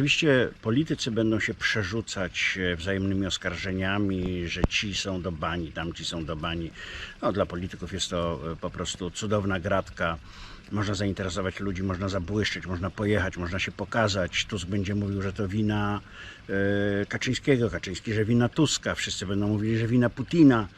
Oczywiście politycy będą się przerzucać e, wzajemnymi oskarżeniami, że ci są do bani, tamci są do bani. No, dla polityków jest to e, po prostu cudowna gratka. Można zainteresować ludzi, można zabłyszczeć, można pojechać, można się pokazać. Tusk będzie mówił, że to wina e, Kaczyńskiego, Kaczyński, że wina Tuska. Wszyscy będą mówili, że wina Putina.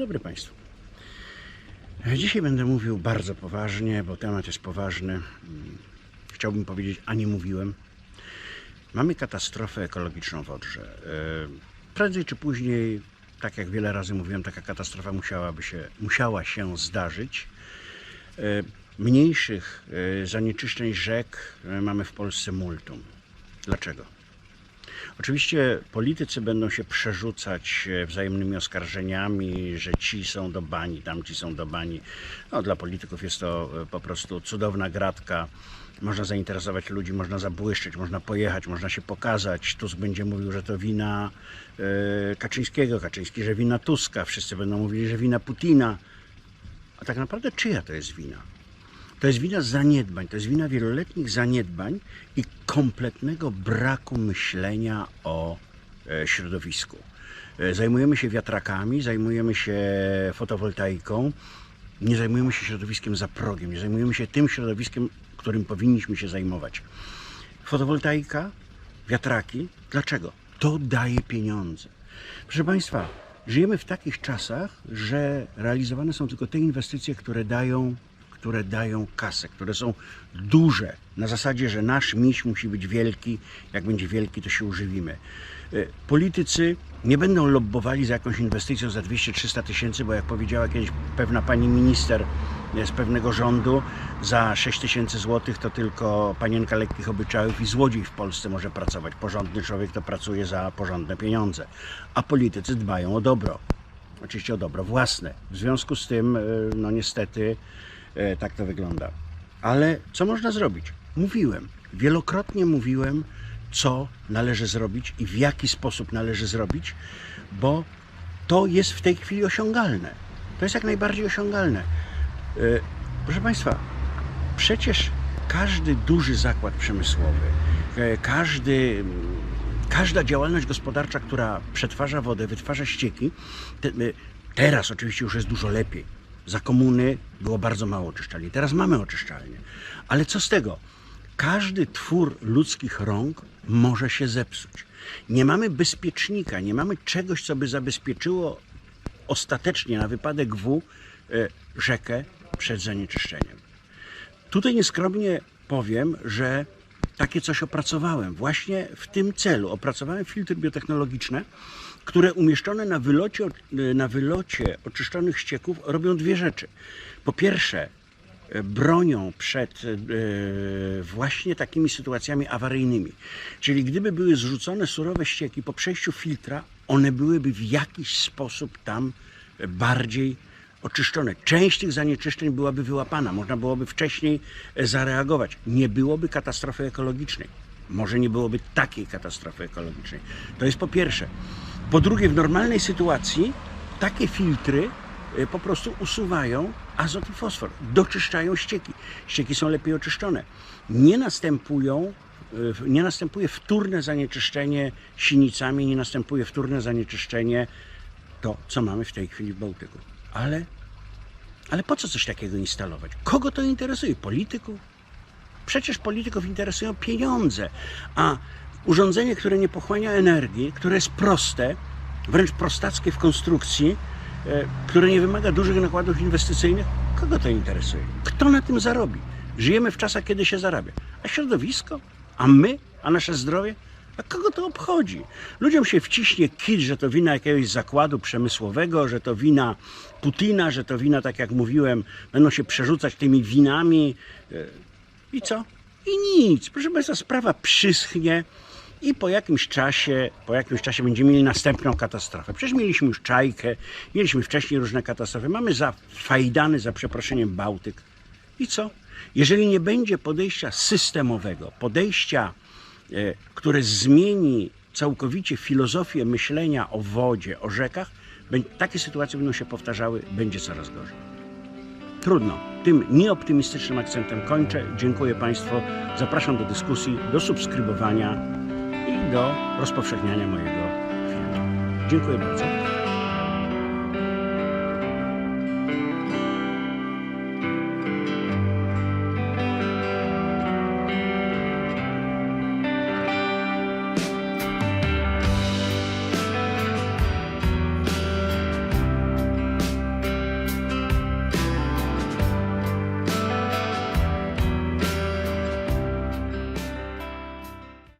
Dobry Państwu. Dzisiaj będę mówił bardzo poważnie, bo temat jest poważny. Chciałbym powiedzieć, a nie mówiłem. Mamy katastrofę ekologiczną w Odrze. E, Prędzej czy później, tak jak wiele razy mówiłem, taka katastrofa musiałaby się, musiała się zdarzyć. E, Mniejszych e, zanieczyszczeń rzek mamy w Polsce multum. Dlaczego? Oczywiście politycy będą się przerzucać e, wzajemnymi oskarżeniami, że ci są do bani, tamci są do bani. No, dla polityków jest to e, po prostu cudowna gratka. Można zainteresować ludzi, można zabłyszczeć, można pojechać, można się pokazać. Tusk będzie mówił, że to wina e, Kaczyńskiego, Kaczyński, że wina Tuska. Wszyscy będą mówili, że wina Putina. A tak naprawdę czyja to jest wina? To jest wina zaniedbań, to jest wina wieloletnich zaniedbań i kompletnego braku myślenia o e, środowisku. E, Zajmujemy się wiatrakami, zajmujemy się fotowoltaiką, nie zajmujemy się środowiskiem za progiem, nie zajmujemy się tym środowiskiem, którym powinniśmy się zajmować. Fotowoltaika, wiatraki, dlaczego? To daje pieniądze. Proszę Państwa, żyjemy w takich czasach, że realizowane są tylko te inwestycje, które dają które dają kasę, które są duże, na zasadzie, że nasz miś musi być wielki, jak będzie wielki, to się używimy. E, Politycy nie będą lobbowali za jakąś inwestycją za 200-300 tysięcy, bo jak powiedziała kiedyś pewna pani minister e, z pewnego rządu, za 6 tysięcy złotych to tylko panienka lekkich obyczajów i złodziej w Polsce może pracować. Porządny człowiek to pracuje za porządne pieniądze. A politycy dbają o dobro oczywiście o dobro własne. W związku z tym, e, no niestety, tak to wygląda. Ale co można zrobić? Mówiłem, wielokrotnie mówiłem, co należy zrobić i w jaki sposób należy zrobić, bo to jest w tej chwili osiągalne. To jest jak najbardziej osiągalne. E, Proszę Państwa, przecież każdy duży zakład przemysłowy, e, każdy każda działalność gospodarcza, która przetwarza wodę, wytwarza ścieki, te, teraz oczywiście już jest dużo lepiej. Za komuny było bardzo mało oczyszczalni. Teraz mamy oczyszczalnie. Ale co z tego? Każdy twór ludzkich rąk może się zepsuć. Nie mamy bezpiecznika, nie mamy czegoś, co by zabezpieczyło ostatecznie na wypadek W y, rzekę przed zanieczyszczeniem. Tutaj nieskromnie powiem, że takie coś opracowałem właśnie w tym celu. Opracowałem filtry biotechnologiczne, które umieszczone na wylocie, na wylocie oczyszczonych ścieków robią dwie rzeczy. Po pierwsze, e, bronią przed e, właśnie takimi sytuacjami awaryjnymi. Czyli gdyby były zrzucone surowe ścieki po przejściu filtra, one byłyby w jakiś sposób tam bardziej oczyszczone. Część tych zanieczyszczeń byłaby wyłapana, można byłoby wcześniej e, zareagować. Nie byłoby katastrofy ekologicznej. Może nie byłoby takiej katastrofy ekologicznej. To jest po pierwsze. Po drugie, w normalnej sytuacji takie filtry e, po prostu usuwają azot i fosfor, doczyszczają ścieki. Ścieki są lepiej oczyszczone. Nie następują e, nie następuje wtórne zanieczyszczenie sinicami, nie następuje wtórne zanieczyszczenie to, co mamy w tej chwili w Bałtyku. Ale, ale po co coś takiego instalować? Kogo to interesuje? Polityków? Przecież polityków interesują pieniądze, a urządzenie, które nie pochłania energii, które jest proste, wręcz prostackie w konstrukcji, e, które nie wymaga dużych nakładów inwestycyjnych, kogo to interesuje? Kto na tym zarobi? Żyjemy w czasach, kiedy się zarabia. A środowisko? A my? A nasze zdrowie? A kogo to obchodzi? Ludziom się wciśnie kit, że to wina jakiegoś zakładu przemysłowego, że to wina Putina, że to wina, tak jak mówiłem, będą się przerzucać tymi winami. E, I co? I nic. Proszę Państwa, sprawa przyschnie. I po jakimś czasie, po jakimś czasie będziemy mieli następną katastrofę. Przecież mieliśmy już Czajkę, mieliśmy wcześniej różne katastrofy, mamy zafajdany, za przeproszeniem, Bałtyk. I co? Jeżeli nie będzie podejścia systemowego, podejścia, e, które zmieni całkowicie filozofię myślenia o wodzie, o rzekach, takie sytuacje będą się powtarzały, będzie coraz gorzej. Trudno. Tym nieoptymistycznym akcentem kończę. Dziękuję Państwu. Zapraszam do dyskusji, do subskrybowania do rozpowszechniania mojego filmu. Dziękuję bardzo.